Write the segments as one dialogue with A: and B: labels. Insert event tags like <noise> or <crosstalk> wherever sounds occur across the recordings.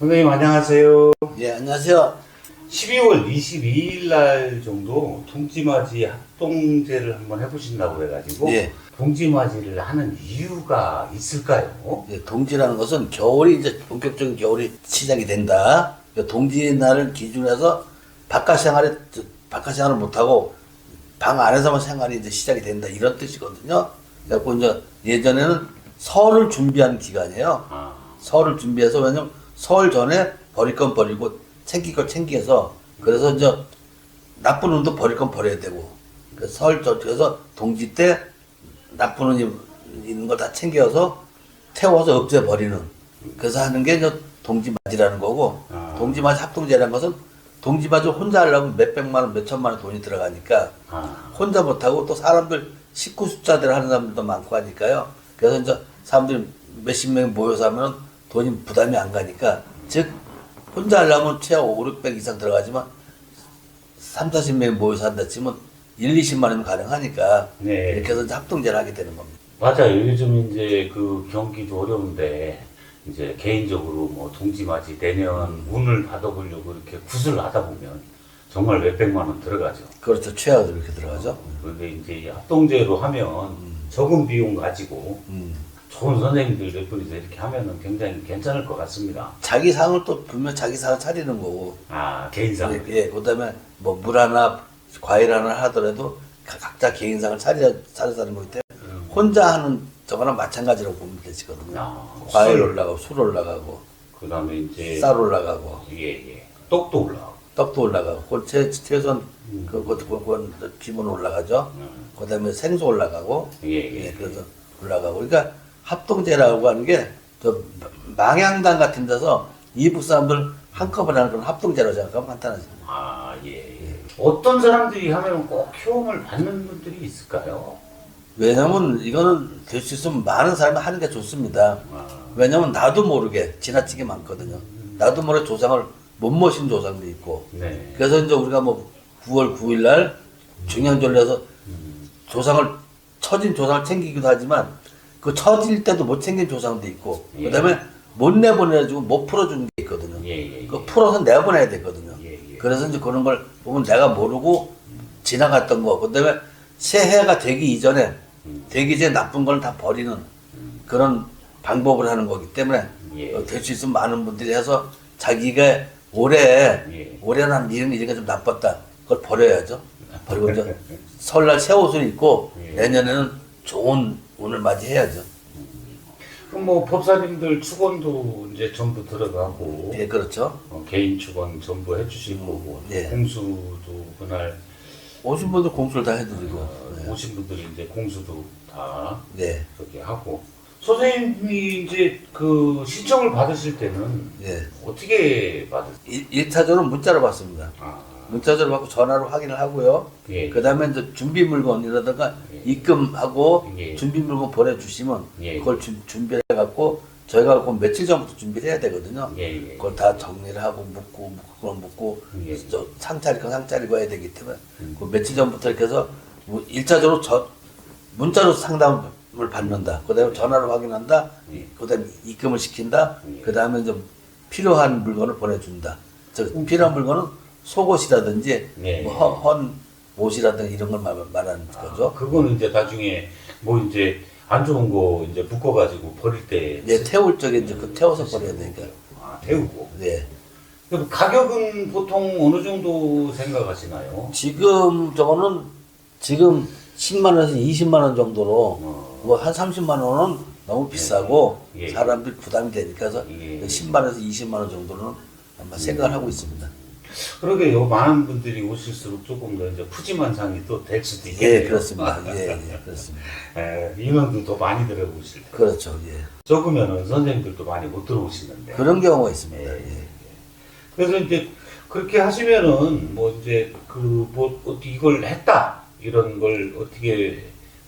A: 선생님 안녕하세요.
B: 예, 안녕하세요.
A: 12월 22일 날 정도 동지맞이 합동제를 한번 해보신다고 해가지고
B: 예.
A: 동지맞이를 하는 이유가 있을까요?
B: 예, 동지라는 것은 겨울이 이제 본격적인 겨울이 시작이 된다. 그러니까 동지 날을 기준으로 해서 바깥 생활에 저, 바깥 생활을 못 하고 방 안에서만 생활이 이제 시작이 된다 이런 뜻이거든요. 그래서 이제 예전에는 설을 준비하는 기간이에요.
A: 아,
B: 설을 준비해서 왜냐면 설 전에 버릴 건 버리고 챙길 걸 챙겨서 그래서 이제 나쁜 운도 버릴 건 버려야 되고 그래서 설 전, 그래서 동지 때 나쁜 운이 있는 걸 다 챙겨서 태워서 없애 버리는 그래서 하는 게 이제 동지맞이라는 거고
A: 아.
B: 동지맞이 합동제라는 것은 동지맞이 혼자 하려면 몇 백만 원, 몇 천만 원 돈이 들어가니까
A: 아,
B: 혼자 못하고 또 사람들 식구 숫자대로 하는 사람들도 많고 하니까요. 그래서 이제 사람들이 몇십 명이 모여서 하면 돈이 부담이 안 가니까 즉 혼자 하려면 최하 5, 600 이상 들어가지만 3, 40명이 모여서 한다 치면 1, 20만 원이면 가능하니까
A: 네.
B: 이렇게 해서 합동제를 하게 되는 겁니다.
A: 맞아요. 요즘 이제 그 경기도 어려운데 이제 개인적으로 뭐 동지맞이 내년 운을 받아보려고 이렇게 구슬 하다 보면 정말 몇백만 원 들어가죠.
B: 그렇죠. 최하도 이렇게 들어가죠.
A: 근데 이제 이 합동제로 하면 적은 비용 가지고
B: 음.
A: 좋은 선생님들 몇 분이서 이렇게 하면은 굉장히 괜찮을 것 같습니다.
B: 자기 상을 또 분명 자기 상을 차리는 거고
A: 아, 개인상.
B: 예, 그다음에 뭐 물 하나 과일 하나 하더라도 가- 각자 개인상을 차려 차려서 하는 거기 때문에 혼자 하는 저거랑 마찬가지라고 보면 되시거든요.
A: 아,
B: 과일
A: 술.
B: 올라가고 술 올라가고
A: 그 다음에 이제.
B: 쌀 올라가고
A: 예, 예. 떡도 올라가고.
B: 떡도 올라가고 그건 최 최소한 그 그것도 그건 기본 올라가죠.
A: 음.
B: 그다음에 생수 올라가고
A: 예, 예.
B: 예, 그래서 올라가고 그러니까 합동제라고 하는 게 저 망향당 같은 데서 이북 사람들 한꺼번에 하는 건 합동제라고 생각하면 간단하죠.
A: 아, 예, 예. 어떤 사람들이 하면 꼭 효험을 받는 분들이 있을까요?
B: 왜냐면 이거는 될 수 있으면 많은 사람이 하는 게 좋습니다.
A: 아,
B: 왜냐면 나도 모르게 지나치게 많거든요. 나도 모르게 조상을 못 모신 조상도 있고.
A: 네.
B: 그래서 이제 우리가 뭐 9월 9일 날 중양절에서 조상을 처진 조상을 챙기기도 하지만 그 처질 때도 못 챙긴 조상도 있고
A: 예.
B: 그다음에 못 내보내가지고 못 풀어주는 게 있거든요.
A: 예, 예.
B: 그 풀어서 내보내야 되거든요.
A: 예, 예.
B: 그래서 이제 그런 걸 보면 내가 모르고 지나갔던 거. 그다음에 새해가 되기 이전에
A: 음.
B: 되기 전에 나쁜 걸 다 버리는 그런 방법을 하는 거기 때문에
A: 예.
B: 될수 있으면 많은 분들이 해서 자기가 올해
A: 예.
B: 올해 난 이런 일이 좀 나빴다. 그걸 버려야죠. 버리고 이제 <laughs> 설날 새 옷을 입고
A: 예.
B: 내년에는 좋은 운을 맞이해야죠.
A: 그럼 뭐 법사님들 축원도 이제 전부 들어가고
B: 예, 그렇죠.
A: 어, 개인 축원 전부 해주실 거고
B: 예.
A: 공수도 그날
B: 오신 분들 공수를 다 해드리고.
A: 어,
B: 네.
A: 오신 분들이 이제 공수도 다
B: 네.
A: 그렇게 하고 선생님이 이제 그 신청을 받으실 때는
B: 예.
A: 어떻게 받으세요?
B: 일, 1차적으로 문자로 받습니다.
A: 아,
B: 문자로 받고 전화로 확인을 하고요.
A: 예.
B: 그 다음에 이제 준비 물건이라든가
A: 예.
B: 입금하고
A: 예.
B: 준비 물건 보내주시면
A: 예.
B: 그걸 준- 준비를 해갖고 저희가 그 며칠 전부터 준비를 해야 되거든요.
A: 예, 예.
B: 그걸 다 정리를 하고 묶고 그걸 묶고
A: 예.
B: 저 상차리고 상차리고 해야 되기 때문에
A: 음.
B: 그 며칠 전부터 이렇게 해서 뭐 일차적으로 저 문자로 상담을 받는다. 그 다음에 전화로 확인한다.
A: 예.
B: 그 다음에 입금을 시킨다.
A: 예.
B: 그 다음에 좀 필요한 물건을 보내준다. 저 필요한 물건은 속옷이라든지
A: 예.
B: 뭐 헌, 헌 옷이라든지 이런 걸 말, 말하는 거죠.
A: 아, 그거는 이제 나중에 뭐 이제 안 좋은 거 이제 묶어가지고 버릴 때
B: 예, 태울 적에 이제 그 태워서 버려야 되니까.
A: 아, 태우고
B: 네.
A: 그럼 가격은 보통 어느 정도 생각하시나요?
B: 지금 저거는 지금 10만 원에서 20만 원 정도로
A: 어.
B: 뭐한 30만 원은 너무 비싸고
A: 예.
B: 사람들이 부담이 되니까 해서
A: 예.
B: 10만 원에서 20만 원 정도는 아마 생각을 하고 있습니다.
A: 그러게요. 많은 분들이 오실수록 조금 더 이제 푸짐한 상이 또 될 수도
B: 예,
A: 있겠네요.
B: 그렇습니다. 예, 예, <laughs> 그렇습니다.
A: 예, 인원도 더 많이 들어오실 때.
B: 그렇죠. 예.
A: 적으면은 선생님들도 많이 못 들어오시는데.
B: 그런 경우가 있습니다.
A: 예.
B: 예.
A: 그래서 이제 그렇게 하시면은 뭐 이제 그뭐 어떻게 이걸 했다 이런 걸 어떻게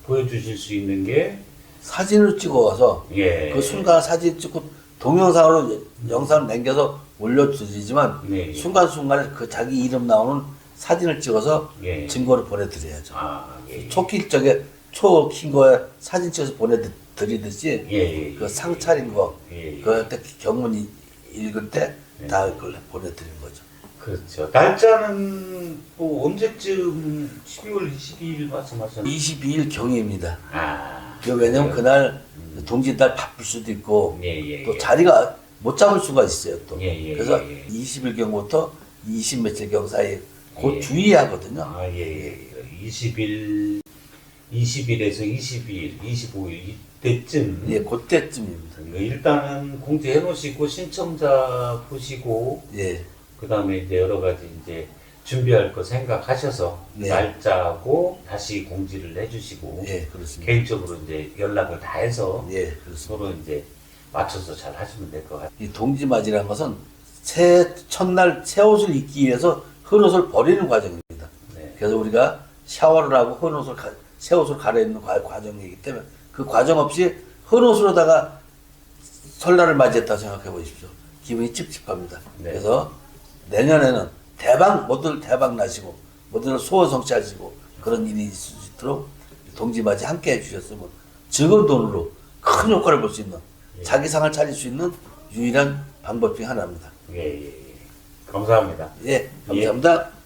A: 보여주실 수 있는 게
B: 사진을 찍어와서
A: 예.
B: 그 순간 사진 찍고 동영상으로 영상을 남겨서 올려드리지만
A: 네.
B: 순간순간에 그 자기 이름 나오는 사진을 찍어서
A: 예.
B: 증거를 보내드려야죠.
A: 아, 예.
B: 초킬 적에 초킨 거에 사진 찍어서 보내드리듯이
A: 예, 예.
B: 그상 차린 거,
A: 예, 예.
B: 그때 경문 이- 읽을 때 다 그걸 보내드린 거죠.
A: 그렇죠. 날짜는 뭐 언제쯤 12월 22일 말씀하셨나요?
B: 22일 경입니다.
A: 아.
B: 그 왜냐면 그날 동짓날 바쁠 수도 있고
A: 예, 예,
B: 또
A: 예.
B: 자리가 못 잡을 수가 있어요 또.
A: 예, 예,
B: 그래서
A: 예, 예.
B: 20일 경부터 20 며칠 경 사이 곧
A: 예.
B: 주의하거든요.
A: 아, 예, 예. 20일, 20일에서 22일, 25일 이때쯤
B: 예, 그때쯤입니다.
A: 일단은 공지해 놓으시고 신청자 보시고
B: 예,
A: 그 다음에 이제 여러 가지 이제 준비할 거 생각하셔서
B: 네.
A: 날짜하고 다시 공지를 해주시고
B: 예, 그렇습니다.
A: 개인적으로 이제 연락을 다 해서
B: 예, 그렇습니다.
A: 서로 이제 맞춰서 잘 하시면 될 것 같아요.
B: 이 동지맞이라는 것은 새 첫날 새 옷을 입기 위해서 흰 옷을 버리는 과정입니다.
A: 네.
B: 그래서 우리가 샤워를 하고 흰 옷을 가- 새 옷을 갈아입는 과- 과정이기 때문에 그 과정 없이 흰 옷으로다가 설날을 맞이했다 생각해 보십시오. 기분이 찝찝합니다.
A: 네.
B: 그래서 내년에는 대박 모두들 대박 나시고 모두들 소원 성취하시고 그런 일이 있을 수 있도록 동지맞이 함께 해주셨으면 적은 돈으로 큰 효과를 볼 수 있는
A: 예.
B: 자기 상을 차릴 수 있는 유일한 방법 중 하나입니다.
A: 예, 예, 예. 감사합니다.
B: 예, 감사합니다.